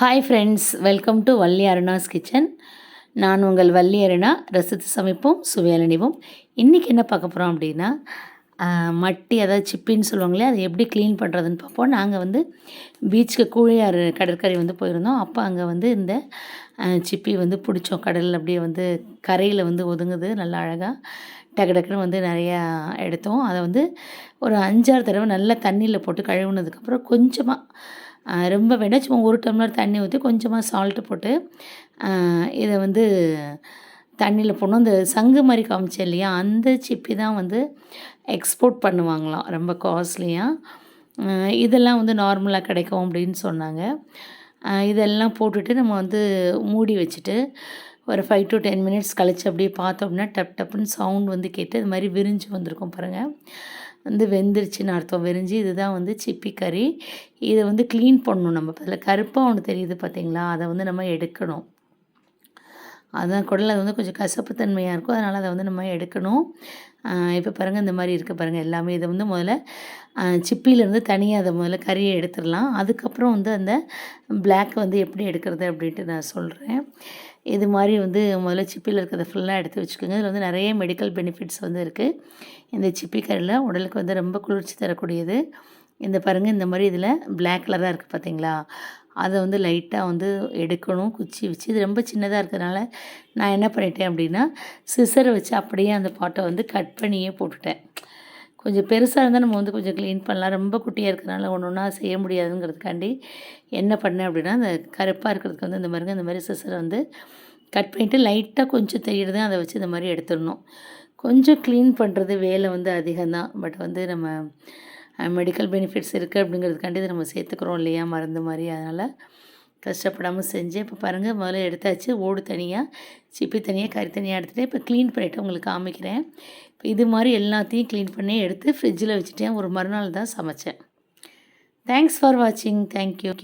Hi friends welcome to Valli Aruna's kitchen நான் உங்கள் வள்ளி அருணா ரசித்து சமைப்போம் சுவையலணிவோம் இன்றைக்கி என்ன பார்க்க போகிறோம் அப்படின்னா மட்டி அதாவது சிப்பின்னு சொல்லுவாங்களே அதை எப்படி க்ளீன் பண்ணுறதுன்னு பார்ப்போம். நாங்கள் வந்து பீச்சுக்கு கூழையாறு கடற்கரை வந்து போயிருந்தோம். அப்போ அங்கே வந்து இந்த சிப்பி வந்து பிடிச்சோம். கடலில் அப்படியே வந்து கரையில் வந்து ஒதுங்குது நல்லா அழகாக டக்கு டக்குன்னு வந்து நிறையா எடுத்தோம். அதை வந்து ஒரு அஞ்சாறு தடவை நல்லா தண்ணியில் போட்டு கழுவுனதுக்கப்புறம் கொஞ்சமாக ரொம்ப வேண்டாம் சும்மா ஒரு டம்ளர் தண்ணி ஊற்றி கொஞ்சமாக சால்ட்டு போட்டு இதை வந்து தண்ணியில் போடணும். இந்த சங்கு மாதிரி காமிச்சேன் இல்லையா? அந்த சிப்பி தான் வந்து எக்ஸ்போர்ட் பண்ணுவாங்களாம். ரொம்ப காஸ்ட்லியாக இதெல்லாம் வந்து நார்மலாக கிடைக்கும் அப்படின்னு சொன்னாங்க. இதெல்லாம் போட்டுட்டு நம்ம வந்து மூடி வச்சுட்டு ஒரு ஃபைவ் டு டென் மினிட்ஸ் கழிச்சு அப்படியே பார்த்தோம்னா டப் டப்புன்னு சவுண்ட் வந்து கேட்டு இது மாதிரி விரிஞ்சு வந்திருக்கும் பாருங்கள் வந்து வெந்துருச்சுன்னு அர்த்தம். விரிஞ்சு இதுதான் வந்து சிப்பி கறி. இதை வந்து க்ளீன் பண்ணணும் நம்ம. அதில் கருப்பாக ஒன்று தெரியுது பார்த்தீங்களா அதை வந்து நம்ம எடுக்கணும். அதான் குடல் அது வந்து கொஞ்சம் கசப்பு தன்மையாக இருக்கும். அதனால் அதை வந்து நம்ம எடுக்கணும். இப்போ பாருங்கள் இந்த மாதிரி இருக்குது பாருங்கள் எல்லாமே. இதை வந்து முதல்ல சிப்பிலேருந்து தனியாக அதை முதல்ல கறியை எடுத்துடலாம். அதுக்கப்புறம் வந்து அந்த பிளாக் வந்து எப்படி எடுக்கிறது அப்படின்ட்டு நான் சொல்கிறேன் இது மாதிரி வந்து முதல்ல சிப்பியில் இருக்கிறத ஃபுல்லாக எடுத்து வச்சுக்கோங்க. இதில் வந்து நிறைய மெடிக்கல் பெனிஃபிட்ஸ் வந்து இருக்குது இந்த சிப்பி கறியில் உடலுக்கு வந்து ரொம்ப குளிர்ச்சி தரக்கூடியது. இந்த பாருங்கள் இந்த மாதிரி இதில் பிளாக் கலராக இருக்குது பார்த்தீங்களா அதை வந்து லைட்டாக வந்து எடுக்கணும் குச்சி வச்சு. இது ரொம்ப சின்னதாக இருக்கிறதுனால நான் என்ன பண்ணிட்டேன் அப்படின்னா சிசரை வச்சு அப்படியே அந்த பாட்டை வந்து கட் பண்ணியே போட்டுட்டேன். கொஞ்சம் பெருசாக இருந்தால் நம்ம வந்து கொஞ்சம் க்ளீன் பண்ணலாம். ரொம்ப குட்டியாக இருக்கிறனால ஒன்று ஒன்றா செய்ய முடியாதுங்கிறதுக்காண்டி என்ன பண்ணேன் அப்படின்னா அந்த கருப்பாக இருக்கிறதுக்கு வந்து இந்த மாதிரிங்க இந்த மாதிரி சிசரை வந்து கட் பண்ணிவிட்டு லைட்டாக கொஞ்சம் தெரியுறது அதை வச்சு இந்த மாதிரி எடுத்துடணும். கொஞ்சம் க்ளீன் பண்ணுறது வேலை வந்து அதிகம்தான். பட் வந்து நம்ம மெடிக்கல் பெனிஃபிட்ஸ் இருக்குது அப்படிங்கிறதுக்காண்டி இதை நம்ம சேர்த்துக்கிறோம் இல்லையா மருந்து மாதிரி. அதனால் கஷ்டப்படாமல் செஞ்சு இப்போ பாருங்கள் முதல்ல எடுத்தாச்சு ஓடு தனியாக சிப்பி தனியாக கறி தனியாக எடுத்துகிட்டு இப்போ க்ளீன் பண்ணிவிட்டு உங்களுக்கு காமிக்கிறேன். இப்போ இது மாதிரி எல்லாத்தையும் க்ளீன் பண்ணி எடுத்து ஃப்ரிட்ஜில் வச்சுட்டேன். ஒரு மறுநாள் தான் சமைச்சேன். தேங்க்ஸ் ஃபார் வாட்சிங் தேங்க்யூ